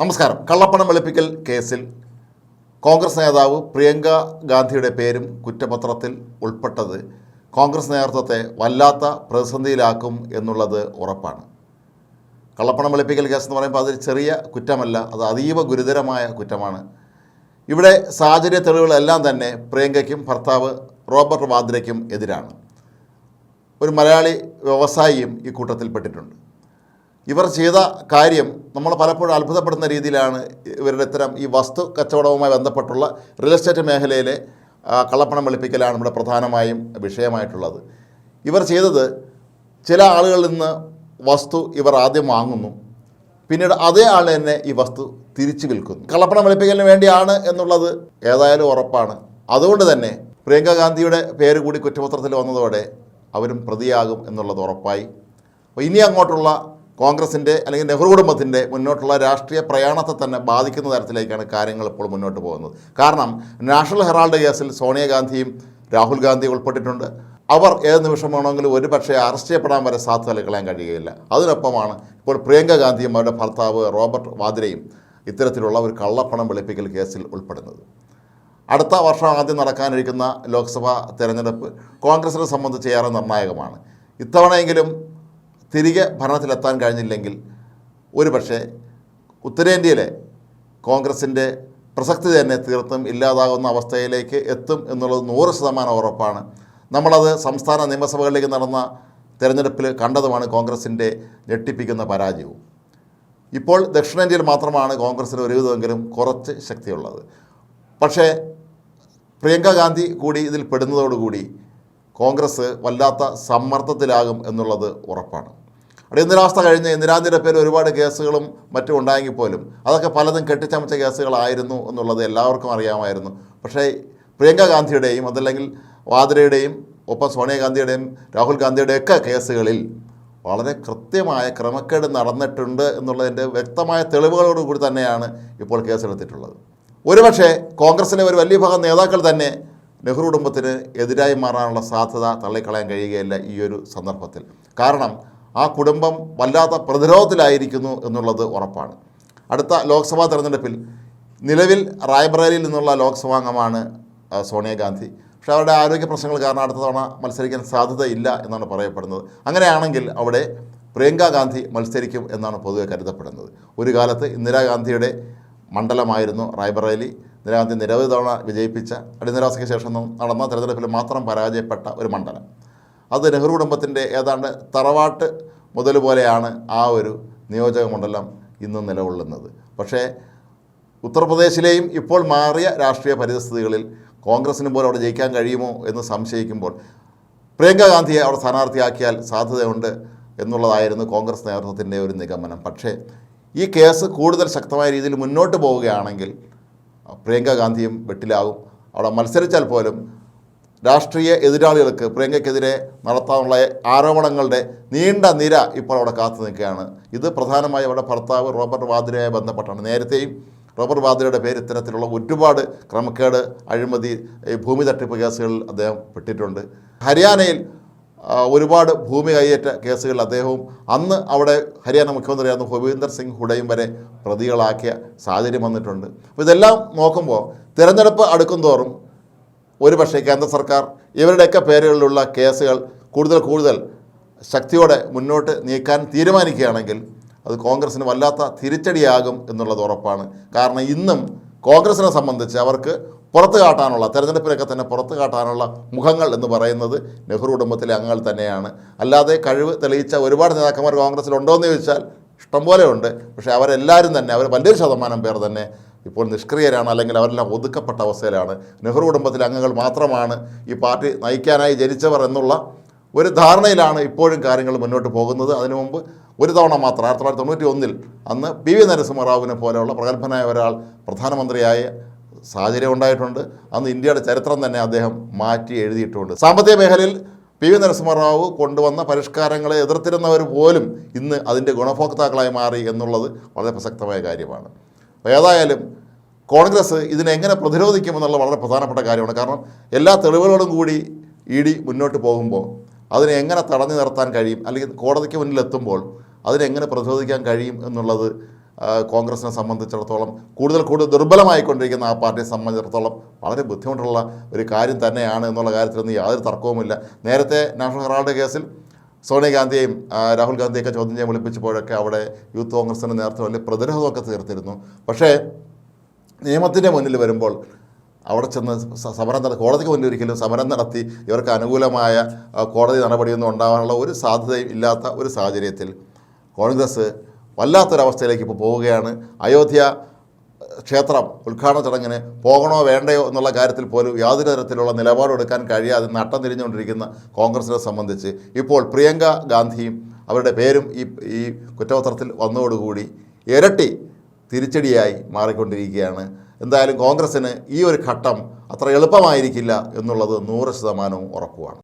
നമസ്കാരം. കള്ളപ്പണം വെളുപ്പിക്കൽ കേസിൽ കോൺഗ്രസ് നേതാവ് പ്രിയങ്ക ഗാന്ധിയുടെ പേരും കുറ്റപത്രത്തിൽ ഉൾപ്പെട്ടത് കോൺഗ്രസ് നേതൃത്വത്തെ വല്ലാത്ത പ്രതിസന്ധിയിലാക്കും എന്നുള്ളത് ഉറപ്പാണ്. കള്ളപ്പണം വെളുപ്പിക്കൽ കേസ് എന്ന് പറയുമ്പോൾ അതൊരു ചെറിയ കുറ്റമല്ല അത് അതീവ ഗുരുതരമായ കുറ്റമാണ്. ഇവിടെ സാഹചര്യ തെളിവുകളെല്ലാം തന്നെ പ്രിയങ്കയ്ക്കും ഭർത്താവ് റോബർട്ട് വാദ്രയ്ക്കും എതിരാണ്. ഒരു മലയാളി വ്യവസായിയും ഈ കൂട്ടത്തിൽപ്പെട്ടിട്ടുണ്ട് ഇവർ ചെയ്ത കാര്യം നമ്മൾ പലപ്പോഴും അത്ഭുതപ്പെടുന്ന രീതിയിലാണ് ഇവരുടെ ഇത്തരം ഈ വസ്തു കച്ചവടവുമായി ബന്ധപ്പെട്ടുള്ള റിയൽ എസ്റ്റേറ്റ് മേഖലയിലെ കള്ളപ്പണം വെളുപ്പിക്കലാണ് നമ്മുടെ പ്രധാനമായും വിഷയമായിട്ടുള്ളത്. ഇവർ ചെയ്തത് ചില ആളുകളിൽ നിന്ന് വസ്തു ഇവർ ആദ്യം വാങ്ങുന്നു പിന്നീട് അതേ ആൾ തന്നെ ഈ വസ്തു തിരിച്ചു വിൽക്കുന്നു. കള്ളപ്പണം വെളുപ്പിക്കലിന് വേണ്ടിയാണ് എന്നുള്ളത് ഏതായാലും ഉറപ്പാണ്. അതുകൊണ്ട് തന്നെ പ്രിയങ്ക ഗാന്ധിയുടെ പേര് കൂടി കുറ്റപത്രത്തിൽ വന്നതോടെ അവരും പ്രതിയാകും എന്നുള്ളത് ഉറപ്പായി. അപ്പോൾ ഇനി അങ്ങോട്ടുള്ള കോൺഗ്രസിന്റെ അല്ലെങ്കിൽ നെഹ്റു കുടുംബത്തിന്റെ മുന്നോട്ടുള്ള രാഷ്ട്രീയ പ്രയാണത്തെ തന്നെ ബാധിക്കുന്ന തരത്തിലേക്കാണ് കാര്യങ്ങൾ ഇപ്പോൾ മുന്നോട്ട് പോകുന്നത്. കാരണം നാഷണൽ ഹെറാൾഡ് കേസിൽ സോണിയാഗാന്ധിയും രാഹുൽ ഗാന്ധിയും ഉൾപ്പെട്ടിട്ടുണ്ട്. അവർ ഏത് നിമിഷം വേണമെങ്കിലും ഒരു പക്ഷേ അറസ്റ്റ് ചെയ്യപ്പെടാൻ വരെ സാധ്യത കളയാൻ കഴിയുകയില്ല. അതിനൊപ്പമാണ് ഇപ്പോൾ പ്രിയങ്ക ഗാന്ധിയും അവരുടെ ഭർത്താവ് റോബർട്ട് വാദ്രയും ഇത്തരത്തിലുള്ള ഒരു കള്ളപ്പണം വെളുപ്പിക്കൽ കേസിൽ ഉൾപ്പെടുന്നത്. അടുത്ത വർഷം ആദ്യം നടക്കാനിരിക്കുന്ന ലോക്സഭാ തെരഞ്ഞെടുപ്പ് കോൺഗ്രസിനെ സംബന്ധിച്ച് ഏറെ നിർണായകമാണ്. ഇത്തവണയെങ്കിലും തിരികെ ഭരണത്തിലെത്താൻ കഴിഞ്ഞില്ലെങ്കിൽ ഒരുപക്ഷെ ഉത്തരേന്ത്യയിലെ കോൺഗ്രസിന്റെ പ്രസക്തി തന്നെ തീർത്തും ഇല്ലാതാകുന്ന അവസ്ഥയിലേക്ക് എത്തും എന്നുള്ളത് നൂറ് ശതമാനം ഉറപ്പാണ്. നമ്മളത് സംസ്ഥാന നിയമസഭകളിലേക്ക് നടന്ന തെരഞ്ഞെടുപ്പിൽ കണ്ടതുമാണ് കോൺഗ്രസിന്റെ ഞെട്ടിപ്പിക്കുന്ന പരാജയവും. ഇപ്പോൾ ദക്ഷിണേന്ത്യയിൽ മാത്രമാണ് കോൺഗ്രസിന് ഒരുവിധമെങ്കിലും കുറച്ച് ശക്തിയുള്ളത്. പക്ഷേ പ്രിയങ്ക ഗാന്ധി കൂടി ഇതിൽ പെടുന്നതോടുകൂടി കോൺഗ്രസ് വല്ലാത്ത സമ്മർദ്ദത്തിലാകും എന്നുള്ളത് ഉറപ്പാണ്. അവിടെ ഇന്ദിരാവസ്ഥ കഴിഞ്ഞ് ഇന്ദിരാന്തിയുടെ പേരിൽ ഒരുപാട് കേസുകളും മറ്റും ഉണ്ടായെങ്കിൽ പോലും അതൊക്കെ പലതും കെട്ടിച്ചമച്ച കേസുകളായിരുന്നു എന്നുള്ളത് എല്ലാവർക്കും അറിയാമായിരുന്നു. പക്ഷേ പ്രിയങ്ക ഗാന്ധിയുടെയും അതല്ലെങ്കിൽ വാദ്രയുടെയും ഒപ്പം സോണിയാഗാന്ധിയുടെയും രാഹുൽ ഗാന്ധിയുടെയും ഒക്കെ കേസുകളിൽ വളരെ കൃത്യമായ ക്രമക്കേട് നടന്നിട്ടുണ്ട് എന്നുള്ളതിന്റെ വ്യക്തമായ തെളിവുകളോട് കൂടി തന്നെയാണ് ഇപ്പോൾ കേസെടുത്തിട്ടുള്ളത്. ഒരുപക്ഷെ കോൺഗ്രസിലെ ഒരു വലിയ ഭാഗം നേതാക്കൾ തന്നെ നെഹ്റു കുടുംബത്തിന് എതിരായി മാറാനുള്ള സാധ്യത തള്ളിക്കളയാൻ കഴിയുകയില്ല ഈ ഒരു സന്ദർഭത്തിൽ. കാരണം ആ കുടുംബം വല്ലാത്ത പ്രതിരോധത്തിലായിരിക്കുന്നു എന്നുള്ളത് ഉറപ്പാണ്. അടുത്ത ലോക്സഭാ തെരഞ്ഞെടുപ്പിൽ നിലവിൽ റായ്ബറേലിയിൽ നിന്നുള്ള ലോക്സഭാംഗമാണ് സോണിയാഗാന്ധി. പക്ഷേ അവരുടെ ആരോഗ്യ പ്രശ്നങ്ങൾ കാരണം അടുത്ത തവണ മത്സരിക്കാൻ സാധ്യതയില്ല എന്നാണ് പറയപ്പെടുന്നത്. അങ്ങനെയാണെങ്കിൽ അവിടെ പ്രിയങ്ക ഗാന്ധി മത്സരിക്കും എന്നാണ് പൊതുവെ കരുതപ്പെടുന്നത്. ഒരു കാലത്ത് ഇന്ദിരാഗാന്ധിയുടെ മണ്ഡലമായിരുന്നു റായ്ബറേലി. ഇന്ദിരാഗാന്ധി നിരവധി തവണ വിജയിപ്പിച്ച അടിയന്തരാവസ്ഥയ്ക്ക് ശേഷം നടന്ന തെരഞ്ഞെടുപ്പിൽ മാത്രം പരാജയപ്പെട്ട ഒരു മണ്ഡലം. അത് നെഹ്റു കുടുംബത്തിന്റെ ഏതാണ്ട് തറവാട്ട് മുതൽ പോലെയാണ് ആ ഒരു നിയോജക മണ്ഡലം ഇന്ന് നിലകൊള്ളുന്നത്. പക്ഷേ ഉത്തർപ്രദേശിലെയും ഇപ്പോൾ മാറിയ രാഷ്ട്രീയ പരിതസ്ഥിതികളിൽ കോൺഗ്രസിന് പോലും അവിടെ ജയിക്കാൻ കഴിയുമോ എന്ന് സംശയിക്കുമ്പോൾ പ്രിയങ്ക ഗാന്ധിയെ അവിടെ സ്ഥാനാർത്ഥിയാക്കിയാൽ സാധ്യതയുണ്ട് എന്നുള്ളതായിരുന്നു കോൺഗ്രസ് നേതൃത്വത്തിന്റെ ഒരു നിഗമനം. പക്ഷേ ഈ കേസ് കൂടുതൽ ശക്തമായ രീതിയിൽ മുന്നോട്ട് പോവുകയാണെങ്കിൽ പ്രിയങ്ക ഗാന്ധിയും വെട്ടിലാവും. അവിടെ മത്സരിച്ചാൽ പോലും രാഷ്ട്രീയ എതിരാളികൾക്ക് പ്രിയങ്കയ്ക്കെതിരെ നടത്താനുള്ള ആരോപണങ്ങളുടെ നീണ്ട നിര ഇപ്പോൾ അവിടെ കാത്തു നിൽക്കുകയാണ്. ഇത് പ്രധാനമായും അവിടെ ഭർത്താവ് റോബർട്ട് വാദ്രയുമായി ബന്ധപ്പെട്ടാണ്. നേരത്തെയും റോബർട്ട് വാദ്രയുടെ പേര് ഇത്തരത്തിലുള്ള ഒരുപാട് ക്രമക്കേട് അഴിമതി ഭൂമി തട്ടിപ്പ് കേസുകളിൽ അദ്ദേഹം പെട്ടിട്ടുണ്ട്. ഹരിയാനയിൽ ഒരുപാട് ഭൂമി കൈയേറ്റ കേസുകളിൽ അദ്ദേഹവും അന്ന് അവിടെ ഹരിയാന മുഖ്യമന്ത്രിയായിരുന്ന ഭൂപീന്ദർ സിംഗ് ഹുഡയും വരെ പ്രതികളാക്കിയ സാഹചര്യം വന്നിട്ടുണ്ട്. അപ്പോൾ ഇതെല്ലാം നോക്കുമ്പോൾ തിരഞ്ഞെടുപ്പ് അടുക്കും തോറും ഒരുപക്ഷെ കേന്ദ്ര സർക്കാർ ഇവരുടെയൊക്കെ പേരുകളിലുള്ള കേസുകൾ കൂടുതൽ കൂടുതൽ ശക്തിയോടെ മുന്നോട്ട് നീക്കാൻ തീരുമാനിക്കുകയാണെങ്കിൽ അത് കോൺഗ്രസിന് വല്ലാത്ത തിരിച്ചടിയാകും എന്നുള്ളത് ഉറപ്പാണ്. കാരണം ഇന്നും കോൺഗ്രസിനെ സംബന്ധിച്ച് അവർക്ക് പുറത്തു കാട്ടാനുള്ള തെരഞ്ഞെടുപ്പിലൊക്കെ തന്നെ പുറത്ത് കാട്ടാനുള്ള മുഖങ്ങൾ എന്ന് പറയുന്നത് നെഹ്റു കുടുംബത്തിലെ അംഗങ്ങൾ തന്നെയാണ്. അല്ലാതെ കഴിവ് തെളിയിച്ച ഒരുപാട് നേതാക്കന്മാർ കോൺഗ്രസ്സിലുണ്ടോ എന്ന് ചോദിച്ചാൽ ഇഷ്ടംപോലെ ഉണ്ട്. പക്ഷേ അവരെല്ലാവരും തന്നെ അവർ വലിയൊരു ശതമാനം പേർ തന്നെ ഇപ്പോൾ നിഷ്ക്രിയരാണ് അല്ലെങ്കിൽ അവരെല്ലാം ഒതുക്കപ്പെട്ട അവസ്ഥയിലാണ്. നെഹ്റു കുടുംബത്തിലെ അംഗങ്ങൾ മാത്രമാണ് ഈ പാർട്ടി നയിക്കാനായി ജനിച്ചവർ എന്നുള്ള ഒരു ധാരണയിലാണ് ഇപ്പോഴും കാര്യങ്ങൾ മുന്നോട്ട് പോകുന്നത്. അതിനു മുമ്പ് ഒരു തവണ മാത്രം ആയിരത്തി തൊള്ളായിരത്തി തൊണ്ണൂറ്റി ഒന്നിൽ അന്ന് പി വി നരസിംഹറാവുവിനെ പോലെയുള്ള പ്രഗത്ഭനായ ഒരാൾ പ്രധാനമന്ത്രിയായ സാഹചര്യം ഉണ്ടായിട്ടുണ്ട്. അന്ന് ഇന്ത്യയുടെ ചരിത്രം തന്നെ അദ്ദേഹം മാറ്റി എഴുതിയിട്ടുണ്ട്. സാമ്പത്തിക മേഖലയിൽ പി വി നരസിംഹറാവു കൊണ്ടുവന്ന പരിഷ്കാരങ്ങളെ എതിർത്തിരുന്നവർ പോലും ഇന്ന് അതിന്റെ ഗുണഭോക്താക്കളായി മാറി എന്നുള്ളത് വളരെ പ്രസക്തമായ കാര്യമാണ്. ഏതായാലും കോൺഗ്രസ് ഇതിനെങ്ങനെ പ്രതിരോധിക്കുമെന്നുള്ള വളരെ പ്രധാനപ്പെട്ട കാര്യമാണ്. കാരണം എല്ലാ തെളിവുകളോടും കൂടി ഇ ഡി മുന്നോട്ട് പോകുമ്പോൾ അതിനെ എങ്ങനെ തടഞ്ഞു നിർത്താൻ കഴിയും അല്ലെങ്കിൽ കോടതിക്ക് മുന്നിലെത്തുമ്പോൾ അതിനെങ്ങനെ പ്രതിരോധിക്കാൻ കഴിയും എന്നുള്ളത് കോൺഗ്രസിനെ സംബന്ധിച്ചിടത്തോളം കൂടുതൽ കൂടുതൽ ദുർബലമായിക്കൊണ്ടിരിക്കുന്ന ആ പാർട്ടിയെ സംബന്ധിച്ചിടത്തോളം വളരെ ബുദ്ധിമുട്ടുള്ള ഒരു കാര്യം തന്നെയാണ് എന്നുള്ള കാര്യത്തിലൊന്നും യാതൊരു തർക്കവുമില്ല. നേരത്തെ നാഷണൽ ഹെറാൾഡ് കേസിൽ സോണിയാഗാന്ധിയെയും രാഹുൽ ഗാന്ധിയൊക്കെ ചോദ്യം ചെയ്യാൻ വിളിപ്പിച്ചപ്പോഴൊക്കെ അവിടെ യൂത്ത് കോൺഗ്രസിന്റെ നേരത്തെ വലിയ പ്രതിരോധമൊക്കെ തീർത്തിരുന്നു. പക്ഷേ നിയമത്തിന്റെ മുന്നിൽ വരുമ്പോൾ അവിടെ ചെന്ന് സമരം നടത്തി കോടതിക്ക് മുന്നിൽ ഒരിക്കലും സമരം നടത്തി ഇവർക്ക് അനുകൂലമായ കോടതി നടപടിയൊന്നും ഉണ്ടാകാനുള്ള ഒരു സാധ്യതയും ഇല്ലാത്ത ഒരു സാഹചര്യത്തിൽ കോൺഗ്രസ് വല്ലാത്തൊരവസ്ഥയിലേക്ക് ഇപ്പോൾ പോവുകയാണ്. അയോധ്യ ക്ഷേത്രം ഉദ്ഘാടന ചടങ്ങിന് പോകണോ വേണ്ടയോ എന്നുള്ള കാര്യത്തിൽ പോലും യാതൊരു തരത്തിലുള്ള നിലപാടെടുക്കാൻ കഴിയാതെ നട്ടം തിരിഞ്ഞുകൊണ്ടിരിക്കുന്ന കോൺഗ്രസിനെ സംബന്ധിച്ച് ഇപ്പോൾ പ്രിയങ്ക ഗാന്ധിയും അവരുടെ പേരും ഈ ഈ കുറ്റപത്രത്തിൽ വന്നതോടുകൂടി ഇരട്ടി തിരിച്ചടിയായി മാറിക്കൊണ്ടിരിക്കുകയാണ്. എന്തായാലും കോൺഗ്രസ്സിന് ഈ ഒരു ഘട്ടം അത്ര എളുപ്പമായിരിക്കില്ല എന്നുള്ളത് നൂറ് ശതമാനവും ഉറപ്പുമാണ്